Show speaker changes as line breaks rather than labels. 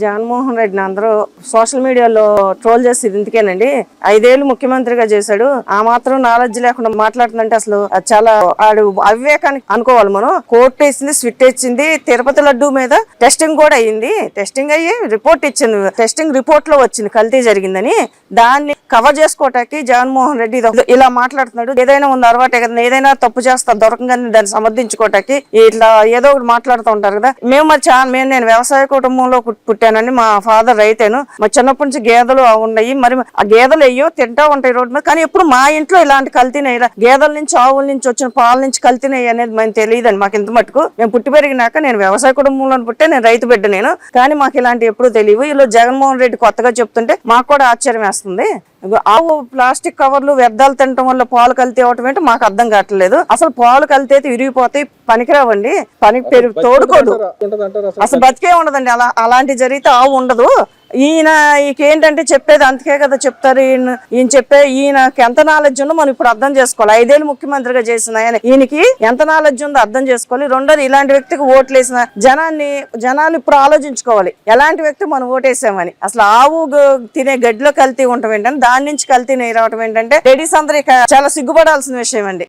జగన్మోహన్ రెడ్డిని అందరూ సోషల్ మీడియాలో ట్రోల్ చేసేది ఇందుకేనండి ఐదేళ్ళు ముఖ్యమంత్రిగా చేశాడు. ఆ మాత్రం నాలెడ్జ్ లేకుండా మాట్లాడుతుందంటే అసలు చాలా ఆడు అవివేకానికి అనుకోవాలి మనం. కోర్టు వేసింది స్విట్ ఇచ్చింది తిరుపతి లడ్డు మీద టెస్టింగ్ కూడా అయ్యింది. టెస్టింగ్ అయ్యి రిపోర్ట్ ఇచ్చింది. టెస్టింగ్ రిపోర్ట్లో వచ్చింది కల్తీ జరిగిందని. దాన్ని కవర్ చేసుకోవటానికి జగన్మోహన్ రెడ్డి ఇలా మాట్లాడుతున్నాడు. ఏదైనా ఉంది అలవాటే కదా ఏదైనా తప్పు చేస్తా దొరకంగానే దాన్ని సమర్థించుకోవటానికి ఇట్లా ఏదో ఒకటి మాట్లాడుతూ ఉంటారు కదా. మేము మరి చాలా మేము నేను వ్యవసాయ కుటుంబంలో పుట్టాను. పుట్టానండి మా ఫాదర్ రైతేను. మా చిన్నప్పటి నుంచి గేదెలు అవి ఉన్నాయి. మరి ఆ గేదెలు అయ్యో తింటా ఉంటాయి రోడ్డు మీద. కానీ ఎప్పుడు మా ఇంట్లో ఇలాంటి కల్తీనాయి గేదెల నుంచి ఆవుల నుంచి వచ్చిన పాల నుంచి కల్తీనాయి అనేది మేము తెలియదండి. మాకు ఇంత మటుకు. మేము పుట్టి పెరిగినాక నేను వ్యవసాయ కుటుంబంలో పుట్టే నేను రైతు బిడ్డ నేను కానీ మాకు ఇలాంటి ఎప్పుడు తెలియవు. ఇలా జగన్మోహన్ రెడ్డి కొత్తగా చెప్తుంటే మాకు కూడా ఆశ్చర్యం వేస్తుంది. ఆవు ప్లాస్టిక్ కవర్లు వ్యర్థాలు తినటం వల్ల పాలు కల్తీ అవటం ఏంటో మాకు అర్థం కావట్లేదు. అసలు పాలు కలితే విరిగిపోతాయి పనికిరావండి. పనికి పెరుగు తోడుకోదు?
అసలు.
బతికే ఉండదండి. అలా అలాంటి జరిగితే ఆవు ఉండదు. ఈయన ఏంటంటే చెప్పేది అంతకే కదా చెప్తారు. ఈయన ఈయన చెప్పే ఈయనకి ఎంత నాలెడ్జ్ ఉందో మనం ఇప్పుడు అర్థం చేసుకోవాలి. ఐదేళ్ళు ముఖ్యమంత్రిగా చేసిన ఆయన ఈయనకి ఎంత నాలెడ్జ్ ఉందో అర్థం చేసుకోవాలి. రెండోది ఇలాంటి వ్యక్తికి ఓట్లు వేసిన జనాన్ని జనాలు ఇప్పుడు ఆలోచించుకోవాలి. ఎలాంటి వ్యక్తి మనం ఓటేసామని? అసలు ఆవు గ- తినే గడ్డిలో కల్తీ ఉండటం ఏంటంటే దాని నుంచి కల్తీ రావటం ఏంటంటే లేడీస్ అందరూ చాలా సిగ్గుపడాల్సిన విషయం అండి.